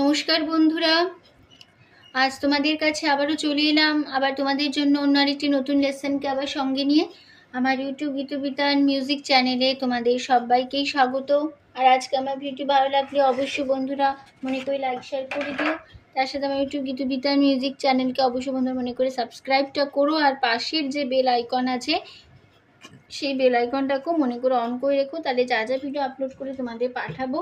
নমস্কার বন্ধুরা। আজ তোমাদের কাছে আবারও চলে এলাম। আবার তোমাদের জন্য অন্য আরেকটি নতুন লেসনকে আবার সঙ্গে নিয়ে আমার ইউটিউব গীতবিতান মিউজিক চ্যানেলে তোমাদের সবাইকেই স্বাগত। আর আজকে আমার ভিডিও ভালো লাগলে অবশ্যই বন্ধুরা মনে করে লাইক শেয়ার করে দিও। তার সাথে আমার ইউটিউব গীতবিতান মিউজিক চ্যানেলকে অবশ্যই বন্ধুরা মনে করে সাবস্ক্রাইবটা করো। আর পাশের যে বেল আইকন আছে, সেই বেল আইকনটাকেও মনে করে অন করে রেখো। তাহলে যা যা ভিডিও আপলোড করে তোমাদের পাঠাবো।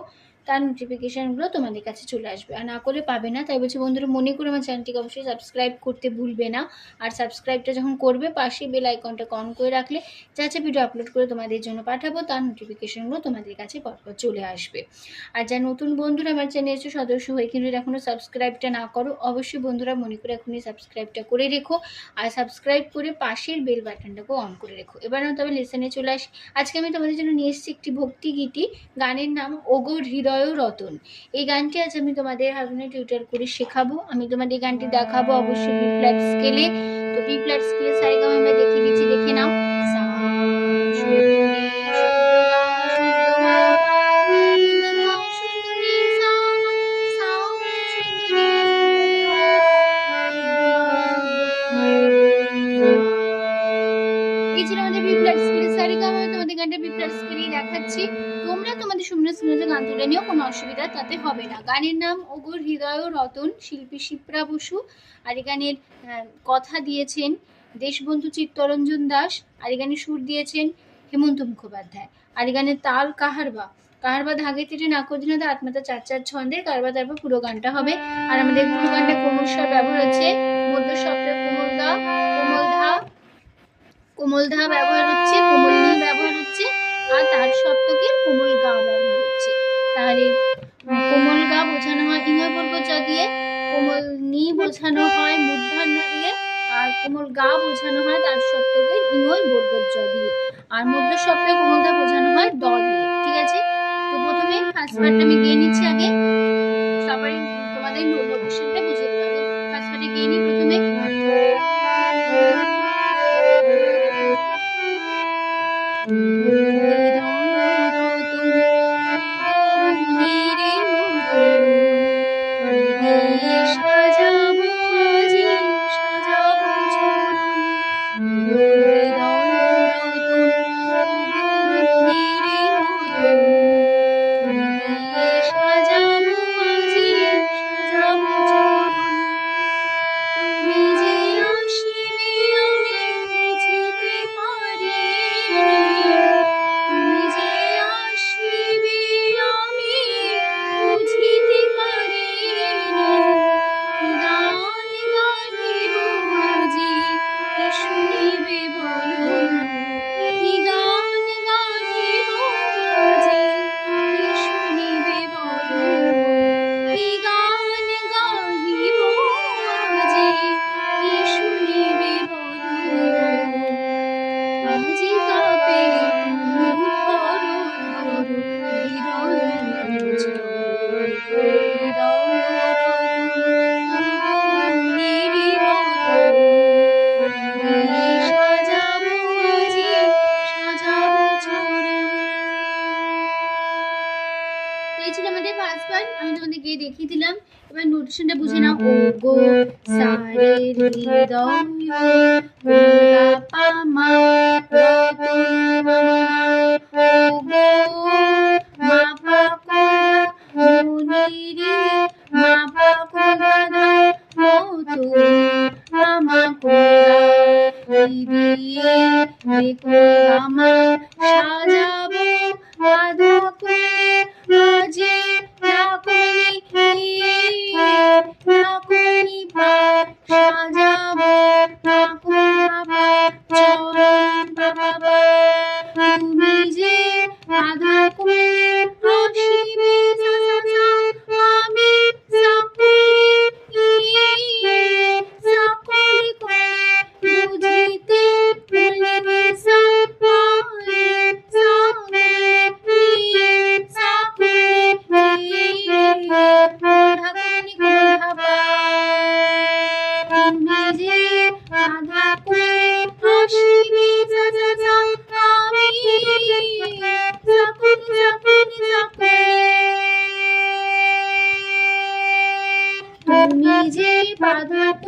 তার নোটিফিকেশানগুলো তোমাদের কাছে চলে আসবে। আর না করে পাবে না। তাই বলছি বন্ধুরা, মনে করে আমার চ্যানেলটিকে অবশ্যই সাবস্ক্রাইব করতে ভুলবে না। আর সাবস্ক্রাইবটা যখন করবে পাশে বেল আইকনটাকে অন করে রাখলে যা যা ভিডিও আপলোড করে তোমাদের জন্য পাঠাবো, তার নোটিফিকেশানগুলো তোমাদের কাছে পরপর চলে আসবে। আর যা নতুন বন্ধুরা আমার চ্যানেল এসে সদস্য হয়ে কিন্তু এখনও সাবস্ক্রাইবটা না করো। অবশ্যই বন্ধুরা মনে করে এখনই সাবস্ক্রাইবটা করে রেখো। আর সাবস্ক্রাইব করে পাশের বেল বাটনটাকেও অন করে রেখো। এবার আমি তবে লেসনে চলে আসি। আজকে আমি তোমাদের জন্য নিয়ে এসেছি একটি ভক্তি গীতি। গানের নাম ওগোর হৃদয় রতন এই গানটি আজ আমি তোমাদের হারমোনিয়াম টিউটার করে শেখাবো। আমি তোমাদের এই গানটি দেখাবো অবশ্যই বি ফ্ল্যাট স্কেলে তো বি ফ্ল্যাট স্কেলে সারেগাম আমরা দেখিয়ে দিচ্ছি দেখে নাও। সা, তোমাদের গানটা ফ্ল্যাট স্কেলেই দেখাচ্ছি। তোমরা তোমাদের সুন্দর গান তুলে নিও, কোনো অসুবিধা তাতে হবে না। গানের নাম ওগোর হৃদয় রতন, শিল্পী শিপ্রা বসু, আর এই গানের কথা দিয়েছেন দেশবন্ধু চিত্তরঞ্জন দাস, আর এই গানের সুর দিয়েছেন হেমন্ত মুখোপাধ্যায়। আর এই গানের তাল কাহারবা কাহারবা ধাগে তেটে নাকদিনাথ আত্মাতা চার চার ছন্দে, কারবা তারপর পুরো গানটা হবে। আর আমাদের পুরো গানটা কোমল স্বর ব্যবহার হচ্ছে, মধ্য শব্দের কোমল গা কোমল ধা কোমল ধা ব্যবহার হচ্ছে, কোমল নি ব্যবহার হচ্ছে, আর তার সপ্তকের কোমল গা ব্যবহার হচ্ছে। তাহলে কোমল গা বোঝানো হয় ইঙ্গয় বর্গ জ দিয়ে কোমল নি বোঝানো হয় মূর্ধন্য দিয়ে আর কোমল গা বোঝানো হয় তার সপ্তকের ইঙ্গয় বর্গ জ দিয়ে আর মধ্য সপ্তকে কোমল ধা বোঝানো হয় দ দিয়ে, ঠিক আছে? তো প্রথমে ফার্স্ট পার্টটা আমি গিয়ে নিচ্ছি আগে। সবাই তোমাদের নোটেশনটা বুঝে দেবো। আগে ফার্স্ট পার্টে গিয়ে নিই প্রথমে। সারে হৃদয় Father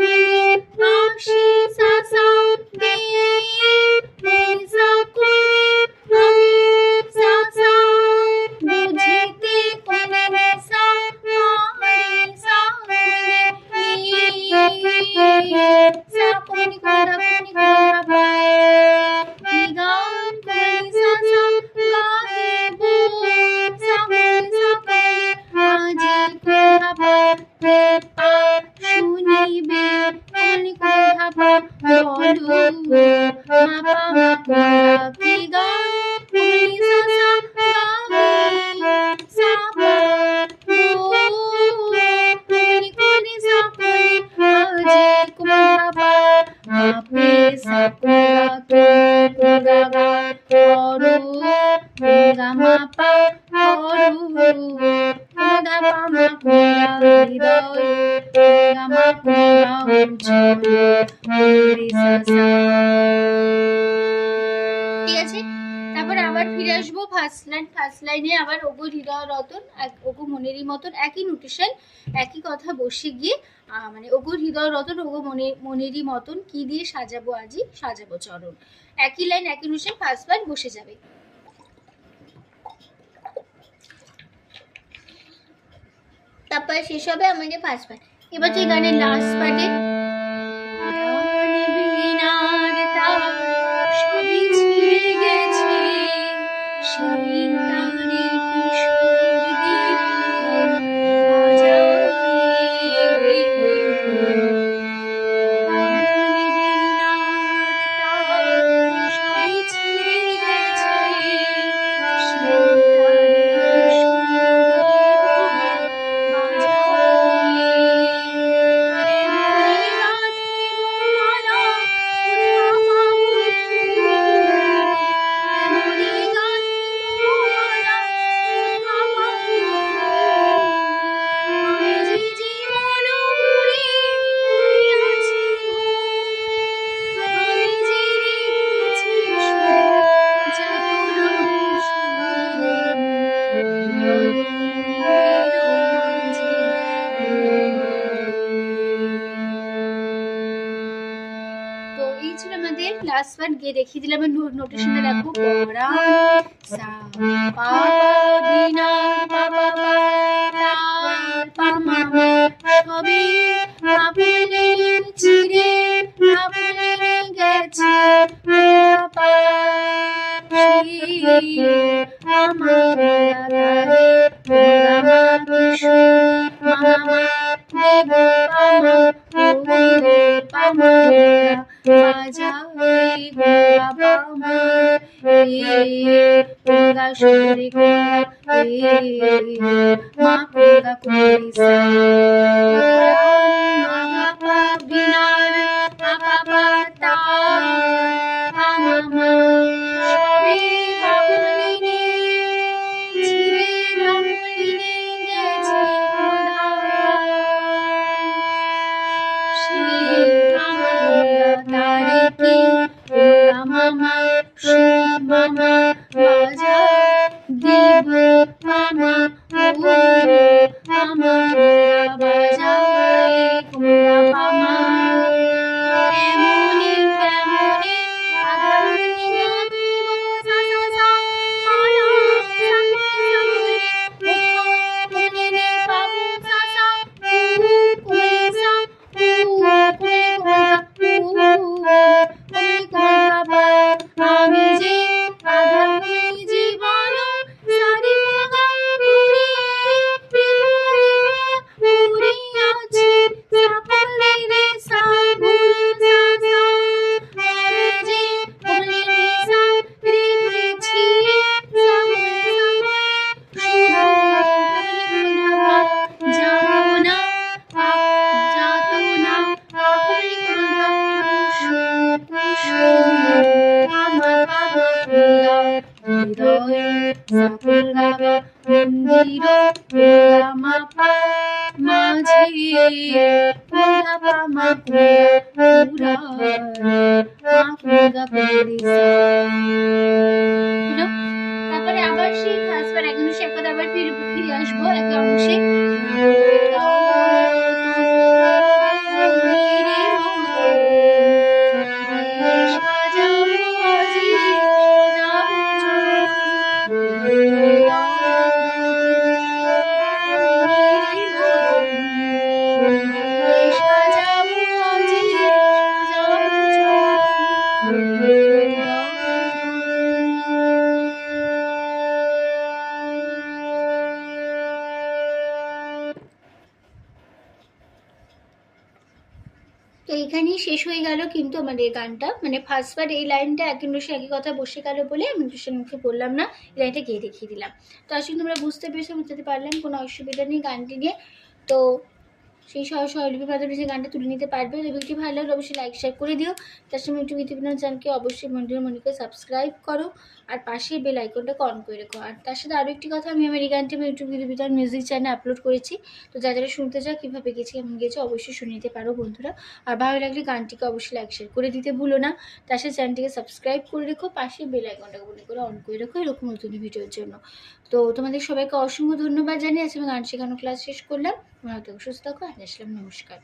তারপর আবার ফিরে আসব ফার্স্ট লাইন ফার্স্ট লাইনে আবার ওগো হৃদয় রতন ওগো মনেরই মতন একই নোটেশন একই কথা বসে গিয়ে মানে ওগো হৃদয় রতন, ওগো মনে মনেরই মতন কি দিয়ে সাজাবো আজি? সাজাবো চরণ। একই লাইন একই নোটেশন ফার্স্ট লাইন বসে যাবে। তারপর শেষ হবে আমাদের ফার্স্ট পার্ট এবার যে গানের লাস্ট পার্টে পাসওয়ার্ড গিয়ে দেখিয়ে দিলাম নোটিশনে দেখো পড়া সা পা বিনা পা পা পা পা পা মা Makuda Kurisa সেই ক্লাস বা এক অনুষে একদা আবার ফিরে আসব এক অংশে। গেল কিন্তু আমার এই গানটা। মানে ফার্স্টবার এই লাইনটা একই বসে একই কথা বসে গেল বলে আমি টুসের মুখে বললাম না, এই লাইনটা গিয়ে দেখিয়ে দিলাম। তো আসলে তোমরা বুঝতে পেরেছ বুঝতে পারলাম কোনো অসুবিধা নেই গানটি নিয়ে। তো সেই সহ সহলিপি মাধ্যমে সেই গানটা তুলে নিতে পারবে ভিডিওটি ভালো লাগলে অবশ্যই লাইক শেয়ার করে দিও। তার সঙ্গে একটু গীতবিনোদন চ্যানেলকে অবশ্যই মন্দির মনিকে সাবস্ক্রাইব করো। আর পাশে বেল আইকনটাকে অন করে রেখো। আর তার সাথে আরও একটি কথা, আমি আমার এই গানটি আমি ইউটিউব গীতবিতান মিউজিক চ্যানেলে আপলোড করেছি। তো যারা যারা শুনতে চাও কীভাবে গেছি, কেমন গেছে, অবশ্যই শুনে নিতে পারো বন্ধুরা। আর ভালো লাগলে গানটিকে অবশ্যই লাইক শেয়ার করে দিতে ভুলো না। তার সাথে চ্যানেলটিকে সাবস্ক্রাইব করে রেখো পাশে বেল আইকনটাকে মনে করে অন করে রেখো এরকম নতুন ভিডিওর জন্য। তো তোমাদের সবাইকে অসংখ্য ধন্যবাদ জানিয়ে আজকে আমি গান শেখানো ক্লাস শেষ করলাম। তোমরা হয়তো সুস্থ থাকো আর আসলাম, নমস্কার।